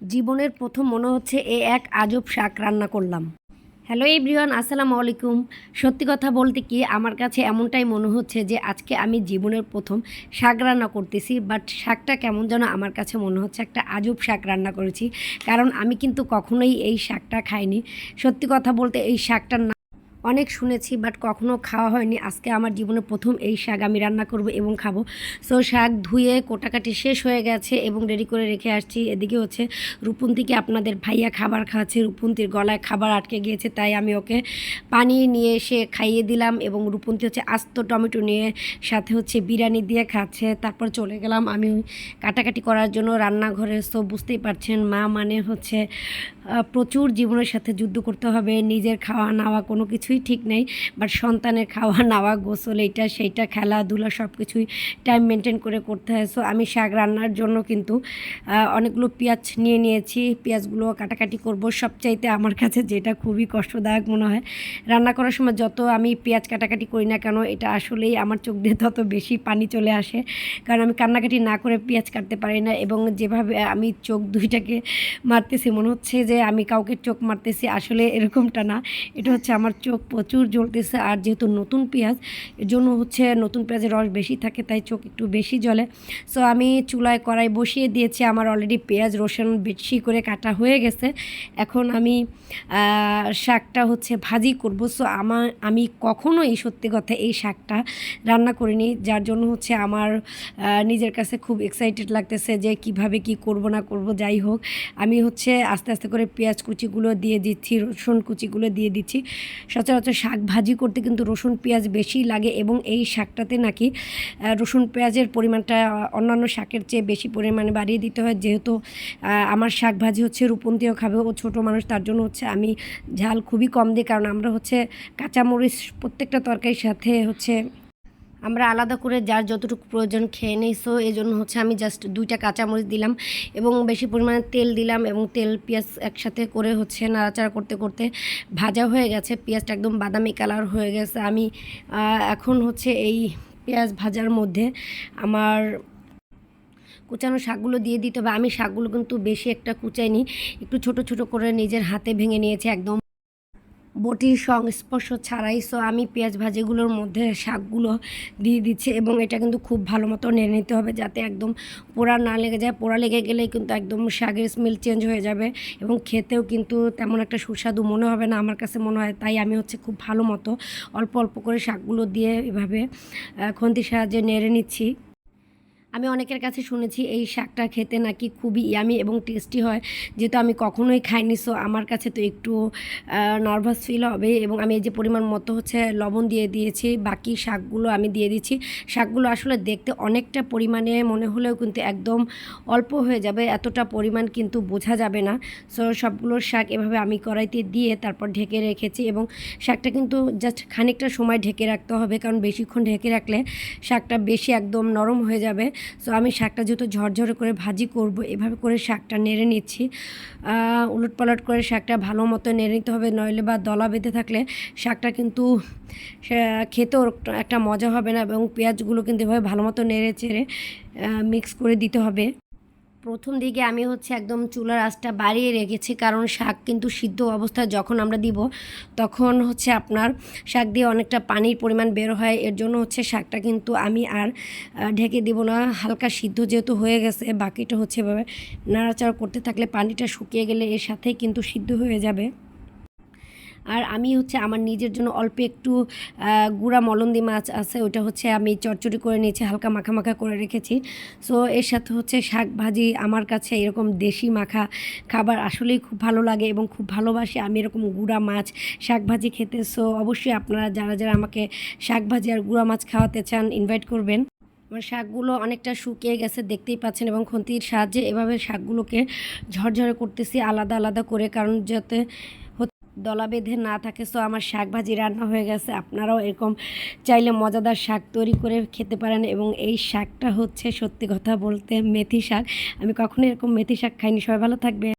জীবনের প্রথম মনে হচ্ছে এ এক আজব শাক রান্না করলাম। হ্যালো এভরিওয়ান আসসালামু আলাইকুম। সত্যি কথা বলতে কি, আমার কাছে এমনটাই মনে হচ্ছে যে আজকে আমি জীবনের প্রথম শাক রান্না করতেছি বাট শাকটা কেমন যেন আমার কাছে মনে হচ্ছে একটা আজব শাক রান্না করেছি। কারণ আমি কিন্তু কখনোই এই শাকটা খাইনি। সত্যি কথা বলতে এই শাকটার অনেক শুনেছি বাট কখনো খাওয়া হয়নি। আজকে আমার জীবনে প্রথম এই শাক আমি রান্না করব এবং খাব। সো শাক ধুয়ে কোটাকাটি শেষ হয়ে গেছে এবং রেডি করে রেখে আসছি। এদিকে হচ্ছে রূপন্তিকে আপনাদের ভাইয়া খাবার খাওয়াচ্ছে। রূপন্তির গলায় খাবার আটকে গিয়েছে, তাই আমি ওকে পানি নিয়ে এসে খাইয়ে দিলাম এবং রূপন্তি হচ্ছে আস্ত টমেটো নিয়ে সাথে হচ্ছে বিরিয়ানি দিয়ে খাচ্ছে। তারপর চলে গেলাম আমি কাটাকাটি করার জন্য রান্নাঘরে। সো বুঝতেই পারছেন, মা মানে হচ্ছে প্রচুর জীবনের সাথে যুদ্ধ করতে হবে, নিজের খাওয়া নাওয়া কোনো কিছুই ঠিক নেই বাট সন্তানের খাওয়া নাওয়া গোসল এইটা সেইটা, খেলাধুলা সব কিছুই টাইম মেনটেন করে করতে হয়। সো আমি শাক রান্নার জন্য কিন্তু অনেকগুলো পেঁয়াজ নিয়ে নিয়েছি। পেঁয়াজগুলো কাটাকাটি করব। সবচাইতে আমার কাছে যেটা খুবই কষ্টদায়ক মনে হয়, রান্না করার সময় যত আমি পেঁয়াজ কাটাকাটি করি না কেন, এটা আসলেই আমার চোখ দিয়ে তত বেশি পানি চলে আসে। কারণ আমি কান্নাকাটি না করে পেঁয়াজ কাটতে পারি না এবং যেভাবে আমি চোখ দুইটাকে মারতেছি, মনে হচ্ছে যে আমি কাউকে চোখ মারতেছি, আসলে এরকমটা না। এটা হচ্ছে আমার চোখ প্রচুর জ্বলতেছে আর যেহেতু নতুন পেঁয়াজ এর জন্য হচ্ছে নতুন পেঁয়াজের রস বেশি থাকে, তাই চোখ একটু বেশি জ্বলে। সো আমি চুলায় কড়াই বসিয়ে দিয়েছি, আমার অলরেডি পেঁয়াজ রসুন বেশি করে কাটা হয়ে গেছে। এখন আমি শাকটা হচ্ছে ভাজি করব। সো আমার, আমি কখনো এই সত্যি কথা এই শাকটা রান্না করিনি, যার জন্য হচ্ছে আমার নিজের কাছে খুব এক্সাইটেড লাগতেছে যে কীভাবে কি করব না করব, যাই হোক। আমি হচ্ছে আস্তে আস্তে করে পেঁয়াজ কুচিগুলো দিয়ে দিচ্ছি, রসুন কুচিগুলো দিয়ে দিচ্ছি। সচরাচর শাক ভাজি করতে কিন্তু রসুন পেঁয়াজ বেশি লাগে এবং এই শাকটাতে নাকি রসুন পেঁয়াজের পরিমাণটা অন্যান্য শাকের চেয়ে বেশি পরিমাণে বাড়িয়ে দিতে হয়। যেহেতু আমার শাক ভাজি হচ্ছে রূপন্তিও খাবে ও ছোটো মানুষ, তার জন্য হচ্ছে আমি ঝাল খুবই কম দিই। কারণ আমরা হচ্ছে কাঁচামরিচ প্রত্যেকটা তরকারির সাথে হচ্ছে আমরা আলাদা করে যার যতটুকু প্রয়োজন খেয়ে নিই সো এই জন্য হচ্ছে আমি জাস্ট দুইটা কাঁচামরিচ দিলাম এবং বেশি পরিমাণে তেল দিলাম এবং তেল, পেঁয়াজ একসাথে করে হচ্ছে নাড়াচাড়া করতে করতে ভাজা হয়ে গেছে। পেঁয়াজটা একদম বাদামি কালার হয়ে গেছে। আমি এখন হচ্ছে এই পেঁয়াজ ভাজার মধ্যে আমার কুচানো শাকগুলো দিয়ে দিতে হবে। আমি শাকগুলো কিন্তু বেশি একটা কুচাইনি, একটু ছোট ছোট করে নিজের হাতে ভেঙে নিয়েছি একদম। বটির সংস্পর্শ ছাড়াই সো আমি পেঁয়াজ ভাজিগুলোর মধ্যে শাকগুলো দিয়ে দিচ্ছি এবং এটা কিন্তু খুব ভালো মতো নেড়ে নিতে হবে যাতে একদম পোড়া না লেগে যায়। পোড়া লেগে গেলে কিন্তু একদম শাকের স্মেল চেঞ্জ হয়ে যাবে এবং খেতেও কিন্তু তেমন একটা সুস্বাদু মনে হবে না আমার কাছে মনে হয়। তাই আমি হচ্ছে খুব ভালো মতো অল্প অল্প করে শাকগুলো দিয়ে এভাবে খুন্তির সাহায্যে নেড়ে নিচ্ছি। আমি অনেকের কাছে শুনেছি, এই শাকটা খেতে নাকি খুবই ইয়ামি এবং টেস্টি হয়, যেহেতু আমি কখনোই খাইনি। সো আমার কাছে তো একটু নার্ভাস ফিল হবে এবং আমি এই যে পরিমাণ মতো হচ্ছে লবণ দিয়ে দিয়েছি, বাকি শাকগুলো আমি দিয়ে দিচ্ছি। শাকগুলো আসলে দেখতে অনেকটা পরিমাণে, মনে হলেও কিন্তু একদম অল্প হয়ে যাবে, এতটা পরিমাণ কিন্তু বোঝা যাবে না। সো সবগুলো শাক এভাবে আমি কড়াইতে দিয়ে তারপর ঢেকে রেখেছি এবং শাকটা কিন্তু জাস্ট খানিকটা সময় ঢেকে রাখতে হবে, কারণ বেশিক্ষণ ঢেকে রাখলে শাকটা বেশি একদম নরম হয়ে যাবে। সো আমি শাকটা যেহেতু ঝরঝরে করে ভাজি করব, এভাবে করে শাকটা নেড়ে নিচ্ছি। উলট পালট করে শাকটা ভালো মতো নেড়ে নিতে হবে, নইলে বা দলা বেঁধে থাকলে শাকটা কিন্তু খেতেও একটা মজা হবে না এবং পেঁয়াজগুলো কিন্তু এভাবে ভালো মতো নেড়ে চেড়ে মিক্স করে দিতে হবে। প্রথম দিকে আমি হচ্ছে একদম চুলার আঁচটা বাড়িয়ে রেখেছি, কারণ শাক কিন্তু সিদ্ধ অবস্থায় যখন আমরা দিব, তখন হচ্ছে আপনার শাক দিয়ে অনেকটা পানির পরিমাণ বের হয়। এর জন্য হচ্ছে শাকটা কিন্তু আমি আর ঢেকে দিব না। হালকা সিদ্ধ যেহেতু হয়ে গেছে, বাকিটা হচ্ছে এভাবে নাড়াচাড়া করতে থাকলে পানিটা শুকিয়ে গেলে এর সাথেই কিন্তু সিদ্ধ হয়ে যাবে। আর আমি হচ্ছে আমার নিজের জন্য অল্প একটু গুঁড়া মলন্দি মাছ আছে ওটা হচ্ছে আমি চটচড়ি করে নিয়েছি, হালকা মাখা মাখা করে রেখেছি। সো এর সাথে হচ্ছে শাক ভাজি, আমার কাছে এরকম দেশি মাখা খাবার আসলেই খুব ভালো লাগে এবং খুব ভালোবাসি। আমি এরকম গুঁড়া মাছ, শাক ভাজি খেতে সো অবশ্যই আপনারা যারা যারা আমাকে শাক ভাজি আর গুঁড়া মাছ খাওয়াতে চান ইনভাইট করবেন। আমার শাকগুলো অনেকটা শুকিয়ে গেছে, দেখতেই পাচ্ছেন এবং খুন্তির সাহায্যে এভাবে শাকগুলোকে ঝরঝরে করতেছি, আলাদা আলাদা করে, কারণ যাতে দলা বেঁধে না থাকে সো আমার শাক ভাজি রান্না হয়ে গেছে। আপনারাও এরকম চাইলে মজাদার শাক তৈরি করে খেতে পারেন এবং এই শাকটা হচ্ছে সত্যি কথা বলতে মেথি শাক। আমি কখনো এরকম মেথি শাক খাইনি। সবাই ভালো থাকবে